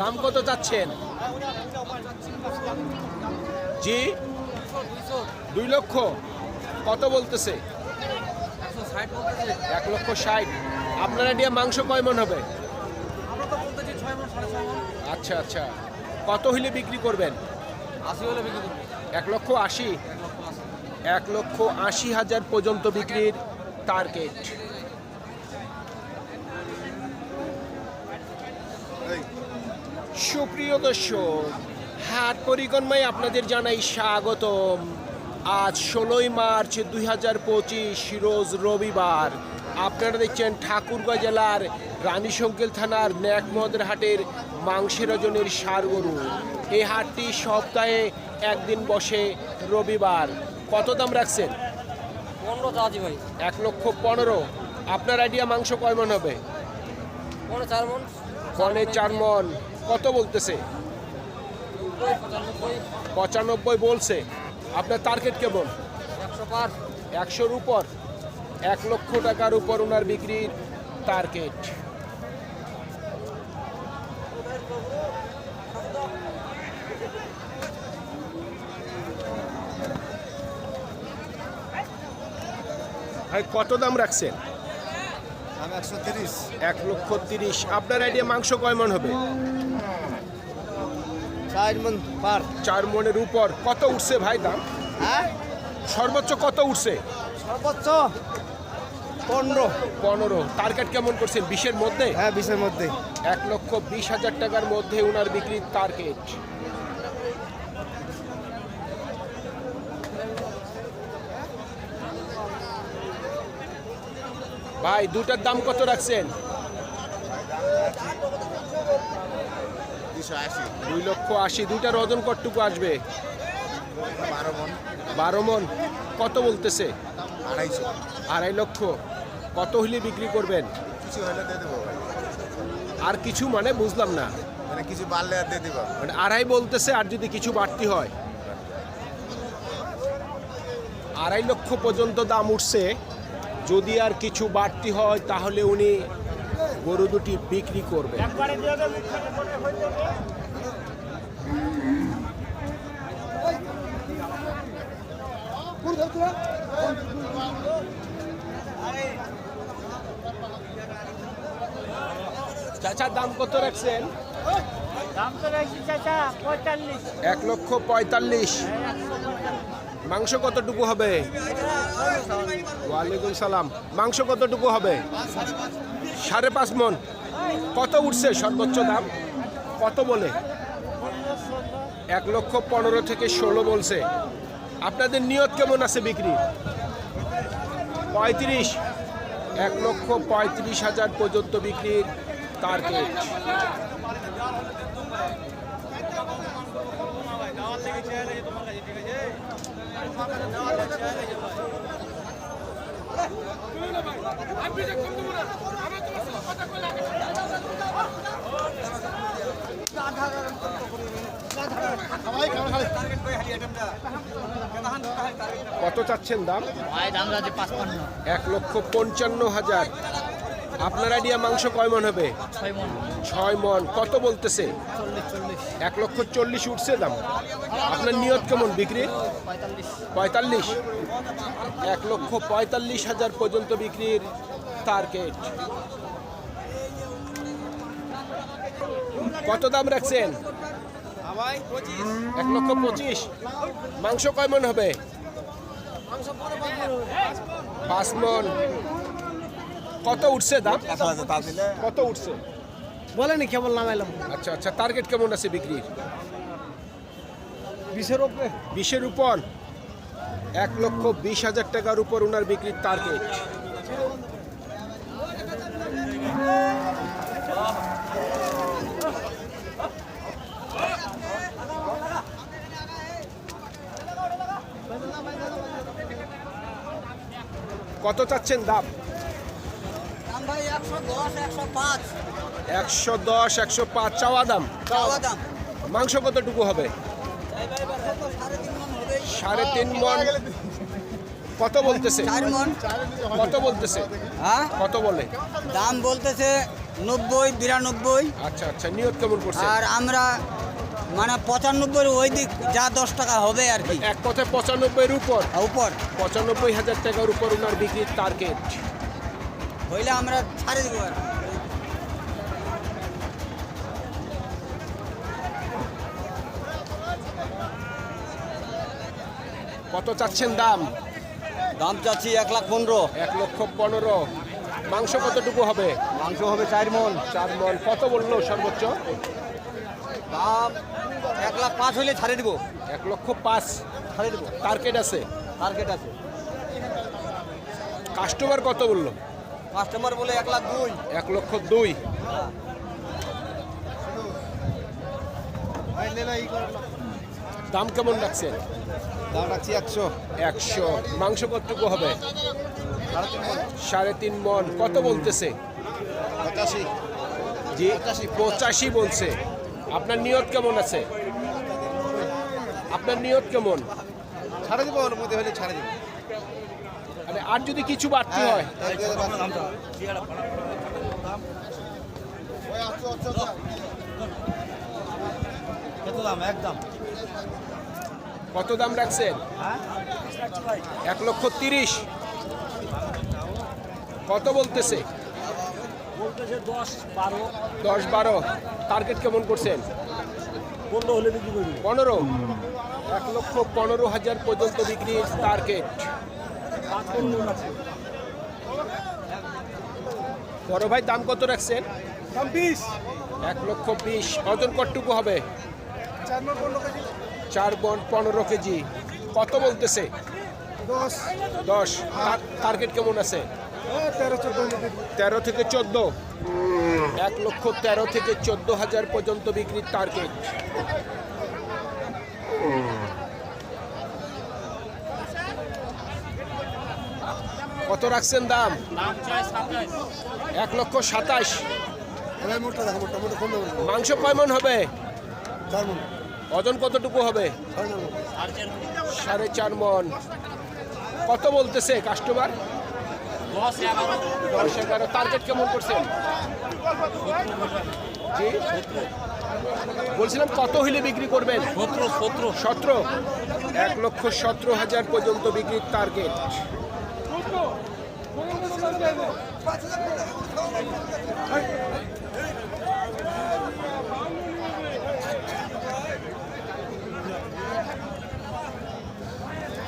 দাম কত চাচ্ছেন? জি? দুই লক্ষ। কত বলতেছে? এক লক্ষ ষাট। আপনারা দিয়ে মাংস কয় মন হবে? আচ্ছা আচ্ছা। কত হইলে বিক্রি করবেন? এক লক্ষ আশি? এক লক্ষ আশি হাজার পর্যন্ত বিক্রির টার্গেট। সুপ্রিয় দর্শক হাট পরিক্রমায় আপনাদের জানাই স্বাগতম। আজ ষোলোই মার্চ দুই হাজার পঁচিশ রোজ রবিবার। আপনারা দেখছেন ঠাকুরগাঁ জেলার রানীশঙ্কেল থানার ন্যাকমদের হাটের মাংসের ওজনের সার গরু এই হাটটি সপ্তাহে একদিন বসে রবিবার। কত দাম রাখছেন? পনেরো ভাই। এক লক্ষ পনেরো। আপনার আইডিয়া মাংস কয় মন হবে? পনেরো চার মন। চার মন। কত বলতেছে? পঁচানব্বই বলছে। আপনার টার্গেট কেমন? একশো একশোর উপর। এক লক্ষ টাকার উপর ওনার বিক্রির টার্গেট ভাই কত দাম রাখছেন? একশো তিরিশ। এক লক্ষ তিরিশ। আপনার আইডিয়া মাংস কয় মন হবে? চার মন পার। চার মনের উপর কত উঠছে ভাই দাম? হ্যাঁ? সর্বোচ্চ কত উঠছে? সর্বোচ্চ পনেরো। পনেরো। টার্গেট কেমন করছেন? বিশের মধ্যে? হ্যাঁ বিশের মধ্যে। এক লক্ষ বিশ হাজার টাকার মধ্যে ওনার বিক্রির টার্গেট। ভাই দুটার দাম কত রাখছেন? দুই লক্ষ আশি দুইটার ওজন কতটুকু আসবে? বারো মন। বারো মন। কত বলতেছে? আড়াইশো। আড়াই লক্ষ। কত হইলে বিক্রি করবেন? কিছু হলে দিয়ে দেবো আর কিছু মানে বুঝলাম না। মানে কিছু বাড়লে আর দিয়ে দেবো। মানে আড়াই বলতেছে আর যদি কিছু বাড়তি হয়। আড়াই লক্ষ পর্যন্ত দাম উঠছে। যদি আর কিছু বাড়তি হয় তাহলে উনি গরু দুটি বিক্রি করবে। চাচা দাম কত রাখছেন? এক লক্ষ পঁয়তাল্লিশ। মাংস কতটুকু হবে? ওয়ালাইকুম সালাম। মাংস কতটুকু হবে? সাড়ে পাঁচ মন। কত উঠছে সর্বোচ্চ দাম? কত বলে? এক লক্ষ পনেরো থেকে ষোলো বলছে। আপনাদের নিয়ত কেমন আছে বিক্রি? পঁয়ত্রিশ। এক লক্ষ পঁয়ত্রিশ হাজার পর্যন্ত বিক্রির টার্গেট কত চাচ্ছেন দাম? এক লক্ষ পঞ্চান্ন হাজার। আপনার আইডিয়া মাংস কয় মন হবে? ছয় মন। কত বলতেছে এক লক্ষ চল্লিশ উঠছে দাম। আপনার নিয়ত কেমন বিক্রি? পঁয়তাল্লিশ। এক লক্ষ পঁয়তাল্লিশ হাজার পর্যন্ত বিক্রির টার্গেট কত দাম রাখছেন? এক লক্ষ পঁচিশ। মাংস কয় মন হবে? পাঁচ মন কত উঠছে দাম? কত উঠছে? বলেনি কেবল নামাইলাম। আচ্ছা আচ্ছা টার্গেট কেমন আছে বিক্রির? বিশের উপরে। বিশের উপর। এক লক্ষ বিশ হাজার টাকার উপর ওনার বিক্রির টার্গেট কত চাচ্ছেন দাম? দাম একশো দশ একশো পাঁচ। একশো দশ একশো পাঁচ চাওয়া দাম? চাওয়া দাম। মাংস কতটুকু হবে? সাড়ে তিন মন কত বলতেছে? মন। কত বলতেছে? হ্যাঁ? কত বলে? দাম বলতেছে নব্বই বিরানব্বই। আচ্ছা আচ্ছা নিয়ত কেমন করছে আর আমরা মানে পঁচানব্বই ওই দিক যা দশ টাকা হবে আর কি। এক কথায় পঁচানব্বইয়ের উপর? উপর। পঁচানব্বই হাজার টাকার উপর ওনার বিক্রির টার্গেট হইলে আমরা ছাড়ে দেবো আর কত চাচ্ছেন দাম? দাম চাচ্ছি এক লাখ পনেরো। এক লক্ষ পনেরো। মাংস কতটুকু হবে? মাংস হবে চার মন। চার মন। কত বলল সর্বোচ্চ? দাম এক লাখ পাঁচ হইলে ছাড়ে দেবো। এক লক্ষ পাঁচ ছাড়ে দেবো। টার্গেট আছে? টার্গেট আছে। কাস্টমার কত বলল? কাস্টমার বলে এক লাখ দুই। এক লক্ষ দুই। দাম কেমন রাখছেন? দাম রাখছি একশো। একশো। মাংস কতটুকু হবে? সাড়ে তিন মন। কত বলতেছে? পঁচাশি। জি পঁচাশি বলছে। আপনার নিয়ত কেমন আছে? আপনার নিয়ত কেমন? ছাড়ে দিব ওর মধ্যে হলে ছাড়ে দিব। মানে আর যদি কিছু বাড়তি হয় কত দাম? কত দাম রাখছেন? এক লক্ষ তিরিশ। কত বলতেছে? দশ বারো। টার্গেট কেমন করছেন? পনেরো হলে বিক্রি করি পনেরো। এক লক্ষ পনেরো হাজার পর্যন্ত বিক্রির টার্গেট বড় ভাই দাম কত রাখছেন? দাম বিশ। এক লক্ষ বিশ। ওজন কতটুকু হবে? চার পনেরো কেজি। চার বন পনেরো কেজি। কত বলতেছে? দশ। দশ। টার্গেট কেমন আছে? তেরো থেকে চোদ্দ। এক লক্ষ তেরো থেকে চোদ্দ হাজার পর্যন্ত বিক্রির টার্গেট কত রাখছেন দাম? এক লক্ষ সাতাশ। মাংস কয় মন হবে? ওজন কতটুকু হবে? সাড়ে চার মন। কত বলতেছে কাস্টমার দশ এগারো টার্গেট কেমন করছেন? জি? বলছিলাম কত হইলে বিক্রি করবেন? সতেরো সতেরো। সতেরো? এক লক্ষ সতেরো হাজার পর্যন্ত বিক্রির টার্গেট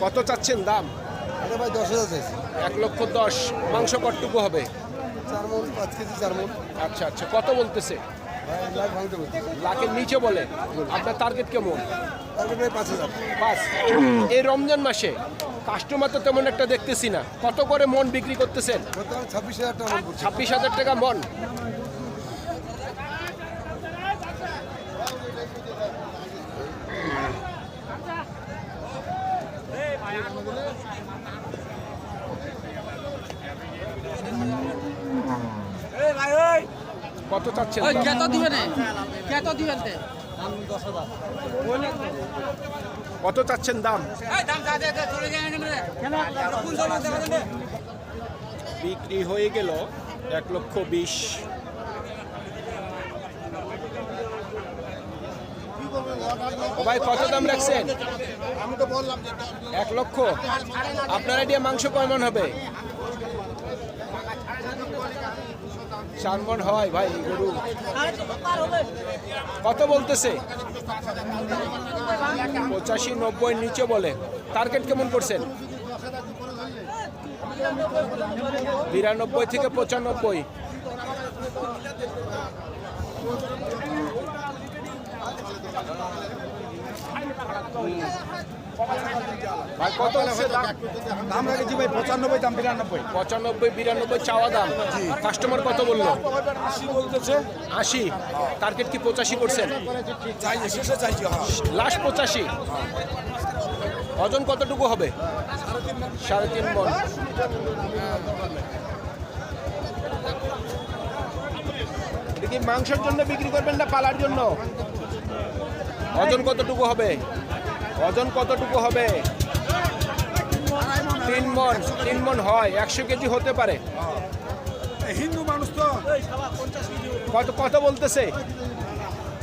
কত চাচ্ছেন দাম? এটা ভাই দশ হাজার চাইছি। এক লক্ষ দশ। মাংস কটটুকু হবে? চার মন পাঁচ কেজি চার মন। আচ্ছা আচ্ছা। কত বলতেছে? লাখের নিচে বলে। আপনার টার্গেট কেমন? পাঁচ হাজার। পাঁচ। এই রমজান মাসে কাস্টমার তো তেমন একটা দেখতেছি না। কত করে মন বিক্রি করতেছেন? ছাব্বিশ হাজার টাকা মন ছাব্বিশ হাজার টাকা মন। কত চাচ্ছেন? দাম? কত দিবেন কত দিবেন কত চাচ্ছেন দাম? বিক্রি হয়ে গেল এক লক্ষ বিশ। ভাই কত দাম রাখছেন? আমি তো বললাম যে এক লক্ষ? আপনার আইডিয়া মাংস কয় মন হবে? চার মন হয় ভাই, গরু। কত বলতেছে? পঁচাশি, নব্বই, নিচে বলে। টার্গেট কেমন করছেন? বিরানব্বই থেকে পঁচানব্বই। ভাই কত দাম রেখেছি ভাই পঁচানব্বই দাম বিরানব্বই। পঁচানব্বই বিরানব্বই চাওয়া দাম। কাস্টমার কত বলল? আশি বলতেছে। আশি? টার্গেট কি পঁচাশি করছেন? হ্যাঁ। লাস্ট পঁচাশি? ওজন কতটুকু হবে? সাড়ে তিন মন। মাংসের জন্য বিক্রি করবেন না পালার জন্য? ওজন কতটুকু হবে? ওজন কতটুকু হবে? তিন মন তিন মন হয় একশো কেজি হতে পারে। হিন্দু মানুষ তো। কত কত বলতেছে?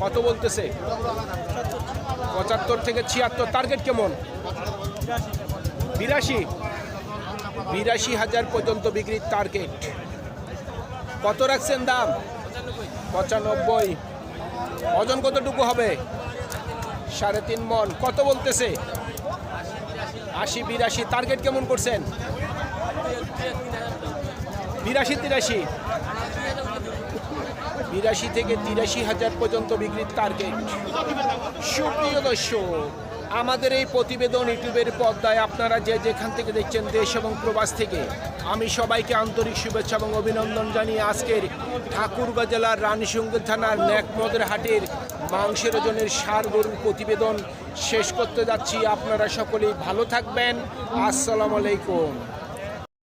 কত বলতেছে? পঁচাত্তর থেকে ছিয়াত্তর টার্গেট কেমন? বিরাশি। বিরাশি হাজার পর্যন্ত বিক্রির টার্গেট কত রাখছেন দাম? পঁচানব্বই। ওজন কতটুকু হবে? সাড়ে তিন মন। কত বলতেছে? আশি, বিরাশি। টার্গেট কেমন করছেন? বিরাশি, তিরাশি। বিরাশি থেকে তিরাশি হাজার পর্যন্ত বিক্রির টার্গেট সুপ্রিয় দর্শক, আমাদের এই প্রতিবেদন ইউটিউবের পর্দায় আপনারা যে যেখান থেকে দেখছেন দেশ এবং প্রবাস থেকে, আমি সবাইকে আন্তরিক শুভেচ্ছা এবং অভিনন্দন জানিয়ে আজকের ঠাকুরগাঁ জেলার রানীসঙ্গীর থানার ন্যাকমদের হাটের মাংসের ওজনের সার গরুর প্রতিবেদন শেষ করতে যাচ্ছি। আপনারা সকলেই ভালো থাকবেন। আসসালামু আলাইকুম।